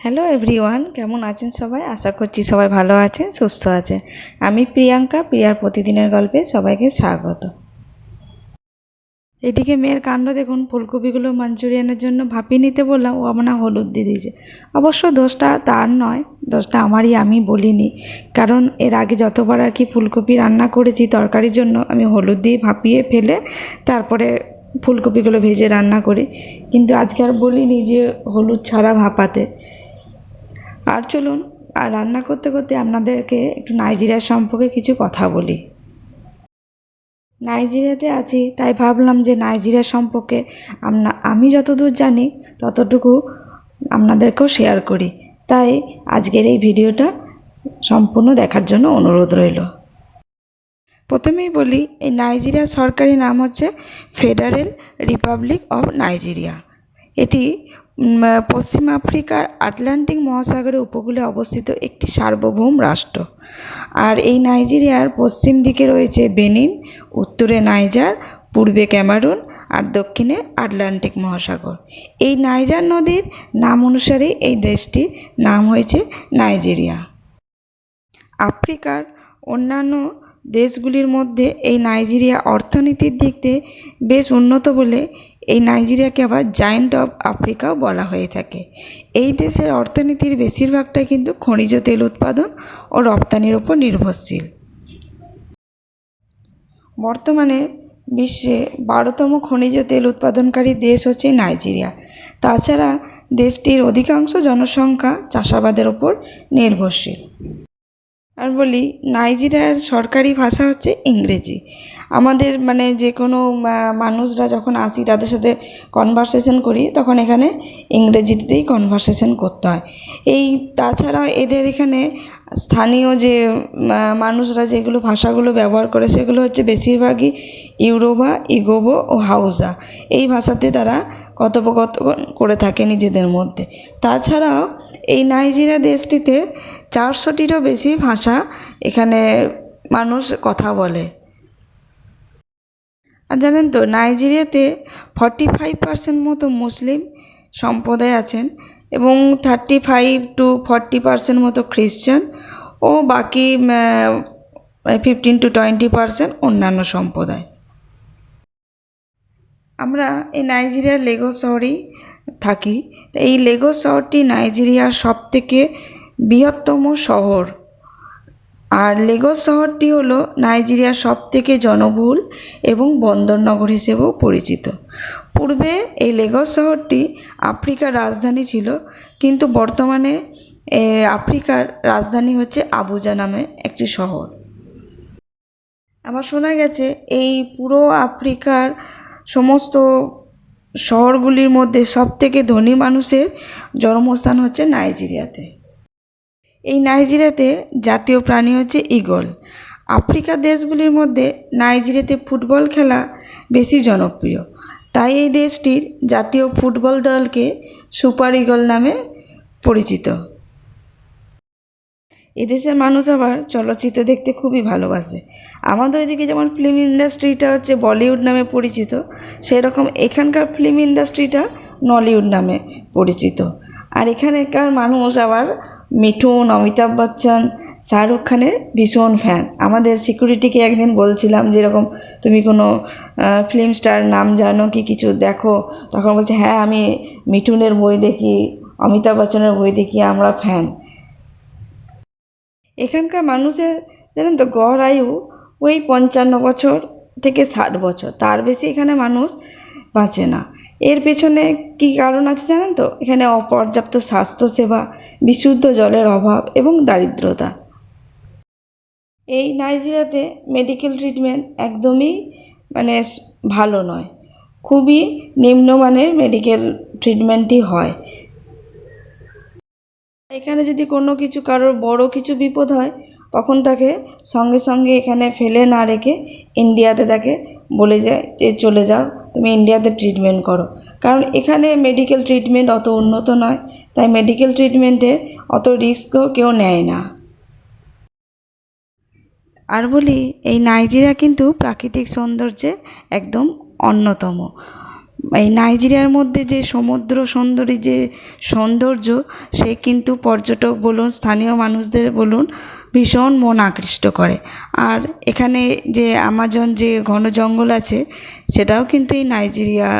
Hello everyone কেমন আছেন সবাই? আশা করছি সবাই ভালো আছেন, সুস্থ আছেন। আমি প্রিয়াঙ্কা, প্রিয়ার প্রতিদিনের গল্পে সবাইকে স্বাগত। এদিকে মেয়ের কাণ্ড দেখুন, ফুলকপিগুলো মাঞ্চুরিয়ানের জন্য ভাপিয়ে নিতে বললাম, ও আমার হলুদ দিয়ে দিয়েছে। অবশ্য দোষটা তার নয়, দোষটা আমারই, আমি বলিনি। কারণ এর আগে যতবার আর কি ফুলকপি রান্না করেছি তরকারির জন্য, আমি হলুদ দিয়ে ভাপিয়ে ফেলে তারপরে ফুলকপিগুলো ভেজে রান্না করি। কিন্তু আজকে আর বলিনি যে হলুদ ছাড়া ভাপাতে। আর চলুন, আর রান্না করতে করতে আপনাদেরকে একটু নাইজেরিয়া সম্পর্কে কিছু কথা বলি। নাইজেরিয়াতে আছি, তাই ভাবলাম যে নাইজেরিয়া সম্পর্কে আমনা, আমি যতদূর জানি, ততটুকু আপনাদেরকেও শেয়ার করি। তাই আজকের এই ভিডিওটা সম্পূর্ণ দেখার জন্য অনুরোধ রইল। প্রথমেই বলি, এই নাইজেরিয়ার সরকারি নাম হচ্ছে ফেডারেল রিপাবলিক অফ নাইজেরিয়া এটি পশ্চিম আফ্রিকার আটলান্টিক মহাসাগরের উপকূলে অবস্থিত একটি সার্বভৌম রাষ্ট্র। আর এই নাইজেরিয়ার পশ্চিম দিকে রয়েছে বেনিন, উত্তরে নাইজার, পূর্বে ক্যামারুন আর দক্ষিণে আটলান্টিক মহাসাগর। এই নাইজার নদীর নাম অনুসারে এই দেশটির নাম হয়েছে নাইজেরিয়া। আফ্রিকার অন্যান্য দেশগুলির মধ্যে এই নাইজেরিয়া অর্থনীতির দিক দিয়ে বেশ উন্নত বলে এই নাইজেরিয়াকে আবার জায়েন্ট অফ আফ্রিকাও বলা হয়ে থাকে। এই দেশের অর্থনীতির বেশিরভাগটাই কিন্তু খনিজ তেল উৎপাদন ও রপ্তানির ওপর নির্ভরশীল। বর্তমানে বিশ্বে বারোতম খনিজ তেল উৎপাদনকারী দেশ হচ্ছে নাইজেরিয়া। তাছাড়া দেশটির অধিকাংশ জনসংখ্যা চাষাবাদের ওপর নির্ভরশীল। আর বলি, নাইজেরিয়ার সরকারি ভাষা হচ্ছে ইংরেজি। আমাদের মানে যে কোনো মানুষরা যখন আসি তাদের সাথে কনভারসেশন করি, তখন এখানে ইংরেজিতেই কনভারসেশন করতে হয়। এই তাছাড়া এদের এখানে স্থানীয় যে মানুষরা যেগুলো ভাষাগুলো ব্যবহার করে সেগুলো হচ্ছে বেশিরভাগই ইউরোবা, ইগোবো ও হাউসা এই ভাষাতে তারা কথোপকথন করে থাকে নিজেদের মধ্যে। তাছাড়াও এই নাইজেরিয়া দেশটিতে চারশোটিরও বেশি ভাষা এখানে মানুষ কথা বলে। আর জানেন তো, নাইজেরিয়াতে ফর্টি ফাইভ পার্সেন্ট মতো মুসলিম সম্প্রদায় আছেন এবং thirty five to forty percent মতো খ্রিশ্চান ও বাকি ফিফটিন টু টোয়েন্টি পার্সেন্ট অন্যান্য সম্প্রদায়। আমরা এই নাইজেরিয়ার লেগো শহরেই থাকি। এই লেগো শহরটি নাইজেরিয়ার সবথেকে বৃহত্তম শহর। আর লেগোস শহরটি হলো নাইজেরিয়ার সবথেকে জনবহুল এবং বন্দরনগর হিসেবেও পরিচিত। পূর্বে এই লেগোস শহরটি আফ্রিকার রাজধানী ছিল, কিন্তু বর্তমানে আফ্রিকার রাজধানী হচ্ছে আবুজা নামে একটি শহর। আমার শোনা গেছে, এই পুরো আফ্রিকার সমস্ত শহরগুলির মধ্যে সবথেকে ধনী মানুষের জন্মস্থান হচ্ছে নাইজেরিয়াতে। এই নাইজেরিয়াতে জাতীয় প্রাণী হচ্ছে ঈগল। আফ্রিকার দেশগুলির মধ্যে নাইজেরিয়াতে ফুটবল খেলা বেশি জনপ্রিয়। তাই এই দেশটির জাতীয় ফুটবল দলকে সুপার ঈগল নামে পরিচিত। এদেশের মানুষ আবার চলচ্চিত্র দেখতে খুবই ভালোবাসে। আমাদের ওইদিকে যেমন ফিল্ম ইন্ডাস্ট্রিটা হচ্ছে বলিউড নামে পরিচিত, সেরকম এখানকার ফিল্ম ইন্ডাস্ট্রিটা নলিউড নামে পরিচিত। আর এখানকার মানুষ আবার মিঠুন অমিতাভ বচ্চন, শাহরুখ খানের ভীষণ ফ্যান আমাদের সিকিউরিটিকে একদিন বলছিলাম যেরকম তুমি কোনো ফিল্ম স্টার নাম জানো কি কিছু দেখো? তখন বলছে হ্যাঁ আমি মিঠুনের বই দেখি, অমিতাভ বচ্চনের বই দেখি, আমরা ফ্যান এখানকার মানুষের, জানেন তো, গড় আয়ু ওই পঞ্চান্ন বছর থেকে ষাট বছর। তার বেশি এখানে মানুষ বাঁচে না। এর পেছনে কী কারণ আছে জানেন তো? এখানে অপর্যাপ্ত স্বাস্থ্যসেবা, বিশুদ্ধ জলের অভাব এবং দারিদ্রতা। এই নাইজেরিয়াতে মেডিকেল ট্রিটমেন্ট একদমই মানে ভালো নয়। খুবই নিম্নমানের মেডিকেল ট্রিটমেন্টই হয়। এখানে যদি কোনো কিছু, কারোর বড় কিছু বিপদ হয়, তখন তাকে সঙ্গে সঙ্গে এখানে ফেলে না রেখে ইন্ডিয়াতে তাকে বলে যায় যে, চলে যাও। তুমি ইন্ডিয়াতে ট্রিটমেন্ট করো। কারণ এখানে মেডিকেল ট্রিটমেন্ট অত উন্নত নয়, তাই মেডিকেল ট্রিটমেন্টে অত রিস্কও কেউ নেয় না। আর বলি, এই নাইজেরিয়া কিন্তু প্রাকৃতিক সৌন্দর্যে একদম অন্যতম। এই নাইজেরিয়ার মধ্যে যে সমুদ্র সুন্দরী যে সৌন্দর্য, সে কিন্তু পর্যটক বলুন, স্থানীয় মানুষদের বলুন ভীষণ মন আকৃষ্ট করে। আর এখানে যে আমাজন যে ঘন জঙ্গল আছে, সেটাও কিন্তু এই নাইজেরিয়া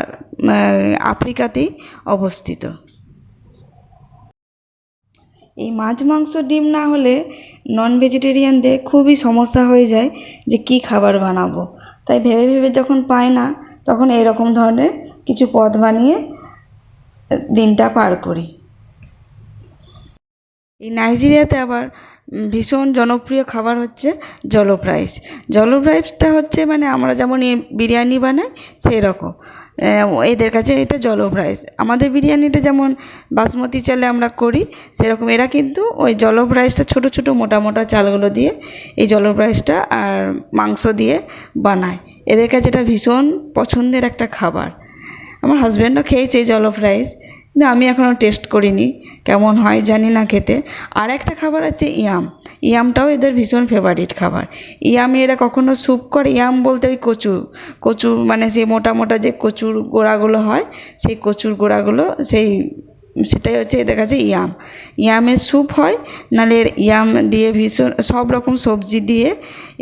আফ্রিকাতেই অবস্থিত। এই মাছ, মাংস, ডিম না হলে নন ভেজিটেরিয়ানদের খুবই সমস্যা হয়ে যায় যে কী খাবার বানাবো। তাই ভেবে ভেবে যখন পায় না, তখন এরকম ধরনের কিছু পদ বানিয়ে, দিনটা পার করি। এই নাইজেরিয়াতে আবার ভীষণ জনপ্রিয় খাবার হচ্ছে জলফ রাইস। জলফ রাইসটা হচ্ছে মানে আমরা যেমন বিরিয়ানি বানাই সেই রকম এদের কাছে এটা জলফ রাইস। আমাদের বিরিয়ানিটা যেমন বাসমতি চালে আমরা করি, সেরকম। এরা কিন্তু ওই জলফ রাইসটা ছোটো ছোটো, মোটা মোটা চালগুলো দিয়ে এই জলফ রাইসটা আর মাংস দিয়ে বানায়। এদের কাছে এটা ভীষণ পছন্দের একটা খাবার। আমার হাজব্যান্ডও খেয়েছে এই জলফ রাইস। কিন্তু আমি এখনও টেস্ট করিনি, কেমন হয় জানি না খেতে। আর একটা খাবার আছে ইয়াম। ইয়ামটাও এদের ভীষণ ফেভারিট খাবার। ইয়ামে এরা কখনো স্যুপ করে, ইয়াম বলতে ওই কচু কচু মানে সেই মোটা মোটা যে কচুর গোড়াগুলো হয়, সেই কচুর গোড়াগুলো, সেই সেটাই হচ্ছে এদের কাছে ইয়াম। ইয়ামের স্যুপ হয়, নাহলে ইয়াম দিয়ে ভীষণ, সব রকম সবজি দিয়ে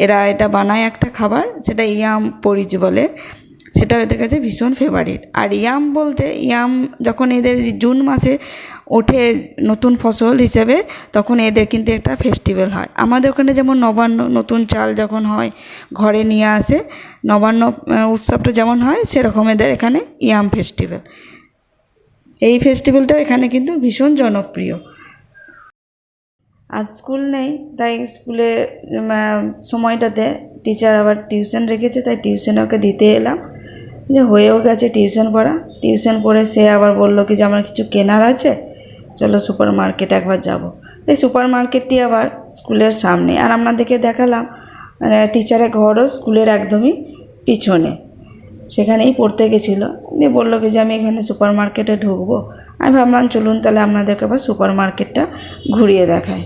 এরা এটা বানায় একটা খাবার, সেটা ইয়াম পরিচ বলে। সেটা এদের কাছে ভীষণ ফেভারিট আর ইয়াম বলতে, ইয়াম যখন এদের জুন মাসে ওঠে নতুন ফসল হিসেবে, তখন এদের কিন্তু একটা ফেস্টিভ্যাল হয়। আমাদের ওখানে যেমন নবান্ন নতুন চাল যখন হয়, ঘরে নিয়ে আসে, নবান্ন উৎসবটা যেমন হয়, সেরকম এদের এখানে ইয়াম ফেস্টিভ্যাল এই ফেস্টিভ্যালটা এখানে কিন্তু ভীষণ জনপ্রিয়। আর স্কুল নেই, তাই স্কুলে সময়টাতে টিচার আবার টিউশন রেখেছে, তাই টিউশনে ওকে দিতে এলাম। যে হয়েও গেছে টিউশন পড়া। টিউশন পড়ে সে আবার বলল কি যে আমার কিছু কেনার আছে? চলো সুপার মার্কেট একবার যাব। এই সুপার মার্কেটটি আবার স্কুলের সামনে। আর আপনাদেরকে দেখালাম মানে টিচারের ঘরও স্কুলের একদমই পিছনে। সেখানেই পড়তে গেছিল। দিয়ে বলল কি যে আমি এখানে সুপার মার্কেটে ঢুকবো। আমি ভাবলাম চলুন তাহলে আপনাদেরকে আবার সুপার মার্কেটটা ঘুরিয়ে দেখায়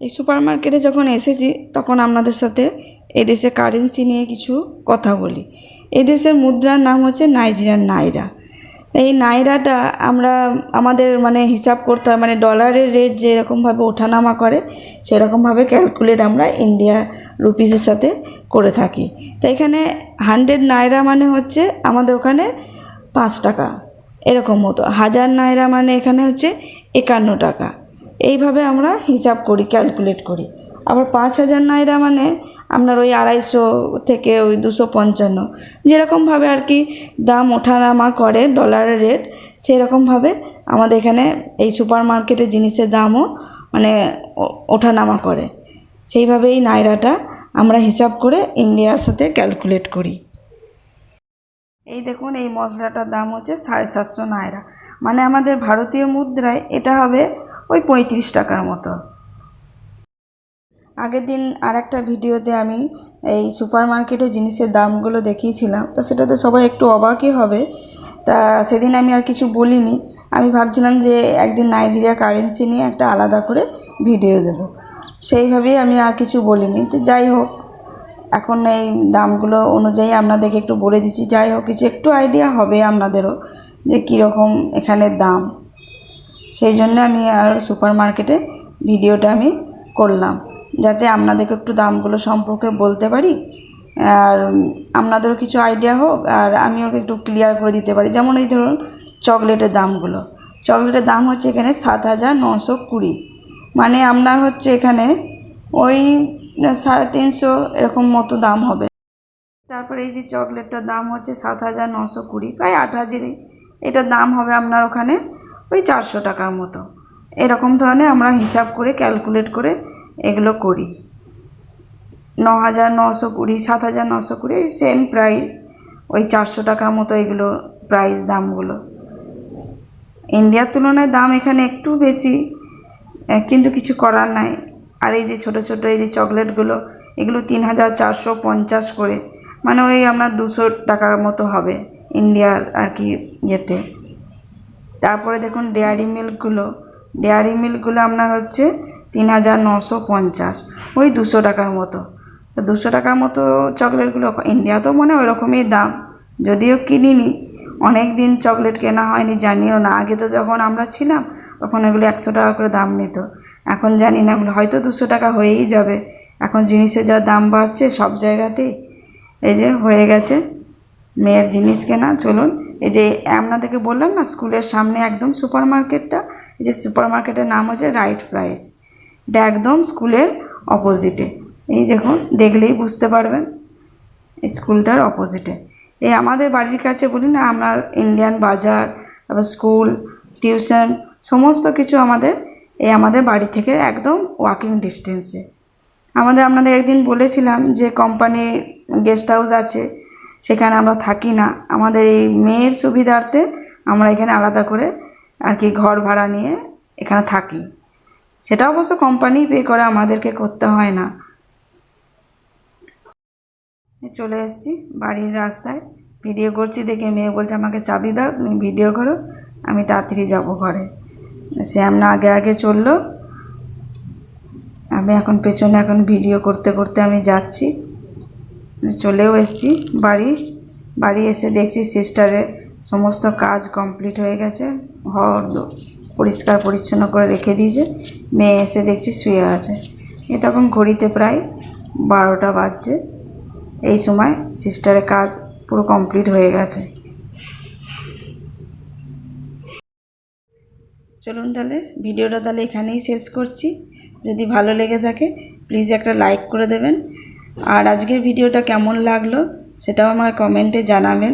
এই সুপার মার্কেটে যখন এসেছি, তখন আপনাদের সাথে এই দেশের কারেন্সি নিয়ে কিছু কথা বলি। এদেশের মুদ্রার নাম হচ্ছে নাইজেরিয়ান নাইরা এই নাইরাটা আমরা আমাদের মানে হিসাব করতে হয় মানে ডলারের রেট যেরকমভাবে ওঠানামা করে, সেরকমভাবে ক্যালকুলেট আমরা ইন্ডিয়া রুপিসের সাথে করে থাকি। তো এখানে হান্ড্রেড নাইরা মানে হচ্ছে আমাদের ওখানে পাঁচ টাকা, এরকম মতো। হাজার নাইরা মানে এখানে হচ্ছে একান্ন টাকা। এইভাবে আমরা হিসাব করি ক্যালকুলেট করি। আবার পাঁচ হাজার নাইরা মানে আপনার ওই আড়াইশো থেকে ওই দুশো পঞ্চান্ন। যেরকমভাবে আর কি দাম ওঠানামা করে ডলারের রেট সেরকমভাবে আমাদের এখানে এই সুপার মার্কেটে জিনিসের দামও মানে ওঠানামা করে। সেইভাবেই নাইরাটা আমরা হিসাব করে ইন্ডিয়ার সাথে ক্যালকুলেট করি। এই দেখুন, এই মশলাটার দাম হচ্ছে সাড়ে সাতশো নায়রা মানে আমাদের ভারতীয় মুদ্রায় এটা হবে ওই পঁয়ত্রিশ টাকার মতো। আগের দিন আর একটা ভিডিওতে আমি এই সুপার মার্কেটে জিনিসের দামগুলো দেখিয়েছিলাম। তা সেটাতে সবাই একটু অবাকই হবে। তা সেদিন আমি আর কিছু বলিনি। আমি ভাবছিলাম যে একদিন নাইজেরিয়া কারেন্সি নিয়ে একটা আলাদা করে ভিডিও দেবো। সেইভাবেই আমি আর কিছু বলিনি। তো যাই হোক, এখন এই দামগুলো অনুযায়ী আপনাদেরকে একটু বলে দিচ্ছি। যাই হোক, কিছু একটু আইডিয়া হবে আপনাদেরও যে কীরকম এখানের দাম। সেই জন্য আমি আর সুপার মার্কেটে ভিডিওটা আমি করলাম। যাতে আপনাদেরকে একটু দামগুলো সম্পর্কে বলতে পারি। আর আপনাদেরও কিছু আইডিয়া হোক, আর আমিও একটু ক্লিয়ার করে দিতে পারি। যেমন এই ধরুন চকলেটের দামগুলো। চকলেটের দাম হচ্ছে এখানে সাত হাজার নশো কুড়ি। মানে আপনার হচ্ছে এখানে ওই সাড়ে তিনশো এরকম মতো দাম হবে। তারপরে এই যে চকলেটটার দাম হচ্ছে সাত হাজার নশো কুড়ি, প্রায় আট হাজারই। এটার দাম হবে আপনার ওখানে ওই চারশো টাকার মতো। এরকম ধরনের আমরা হিসাব করে ক্যালকুলেট করে এগুলো করি। ন হাজার নশো কুড়ি সাত হাজার নশো কুড়ি ওই সেম প্রাইস ওই চারশো টাকার মতো এগুলো প্রাইস দামগুলো। ইন্ডিয়ার তুলনায় দাম এখানে একটু বেশি কিন্তু কিছু করার নাই। আর এই যে ছোট ছোট এই যে চকলেটগুলো, এগুলো তিন হাজার চারশো পঞ্চাশ করে মানে ওই আপনার দুশো টাকার মতো হবে ইন্ডিয়ার আর কি ইয়েতে। তারপরে দেখুন ডেয়ারি মিল্কগুলো ডেয়ারি মিল্কগুলো আপনার হচ্ছে তিন হাজার নশো পঞ্চাশ। ওই দুশো টাকার মতো। দুশো টাকার মতো চকলেটগুলো ইন্ডিয়াতেও মনে হয় ওরকমই দাম। যদিও কিনিনি, অনেক দিন চকলেট কেনা হয়নি, জানিও না। আগে তো যখন আমরা ছিলাম, তখন এগুলো একশো টাকা করে দাম নিত। এখন জানি না, এগুলো হয়তো দুশো টাকা হয়েই যাবে। এখন জিনিসের যা দাম বাড়ছে সব জায়গাতেই। এই যে হয়ে গেছে মেয়ের জিনিস কেনা। চলুন, এই যে আপনাদেরকে বললাম না, স্কুলের সামনে একদম সুপার মার্কেটটা এই যে সুপার মার্কেটের নাম হচ্ছে রাইট প্রাইস। এটা একদম স্কুলের অপোজিটে এই দেখুন, দেখলেই বুঝতে পারবেন, স্কুলটার অপোজিটে এই আমাদের বাড়ির কাছে বলি না আমার ইন্ডিয়ান বাজার, তারপর স্কুল টিউশন সমস্ত কিছু আমাদের এই আমাদের বাড়ি থেকে একদম ওয়াকিং ডিস্টেন্সে আমাদের, আপনাদের একদিন বলেছিলাম যে কোম্পানি গেস্ট হাউস আছে, সেখানে আমরা থাকি না। আমাদের এই মেয়ের সুবিধার্থে আমরা এখানে আলাদা করে আর কি ঘর ভাড়া নিয়ে এখানে থাকি। সেটা অবশ্য কোম্পানি পে করে, আমাদেরকে করতে হয় না। চলে এসেছি বাড়ির রাস্তায়। ভিডিও করছি দেখে মেয়ে বলছে, আমাকে চাবি দাও, তুমি ভিডিও করো, আমি তাড়াতাড়ি যাব ঘরে। শ্যাম না আগে আগে চলল। আমি এখন পেছনে এখন ভিডিও করতে করতে আমি যাচ্ছি। চলেও এসেছি বাড়ি। বাড়ি এসে দেখছি সিস্টারের সমস্ত কাজ কমপ্লিট হয়ে গেছে। দো- পরিষ্কার পরিচ্ছন্ন করে রেখে দিয়েছে। মেয়ে এসে দেখছি শুয়ে আছে। এ তখন ঘড়িতে প্রায় বারোটা বাজছে। এই সময় সিস্টারের কাজ পুরো কমপ্লিট হয়ে গেছে। চলুন তাহলে ভিডিওটা তাহলে এখানেই শেষ করছি। যদি ভালো লেগে থাকে প্লিজ একটা লাইক করে দেবেন। আর আজকের ভিডিওটা কেমন লাগল, সেটাও আমাকে কমেন্টে জানাবেন।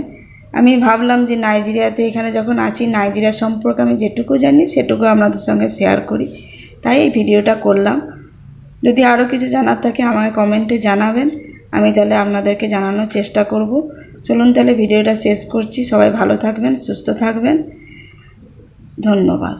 আমি ভাবলাম যে নাইজেরিয়াতে এখানে যখন আছি, নাইজেরিয়া সম্পর্কে আমি যেটুকু জানি, সেটুকু আপনাদের সঙ্গে শেয়ার করি। তাই এই ভিডিওটা করলাম। যদি আরও কিছু জানার থাকে, আমাকে কমেন্টে জানাবেন। আমি তাহলে আপনাদেরকে জানানোর চেষ্টা করব। চলুন তাহলে ভিডিওটা শেষ করছি। সবাই ভালো থাকবেন, সুস্থ থাকবেন। ধন্যবাদ।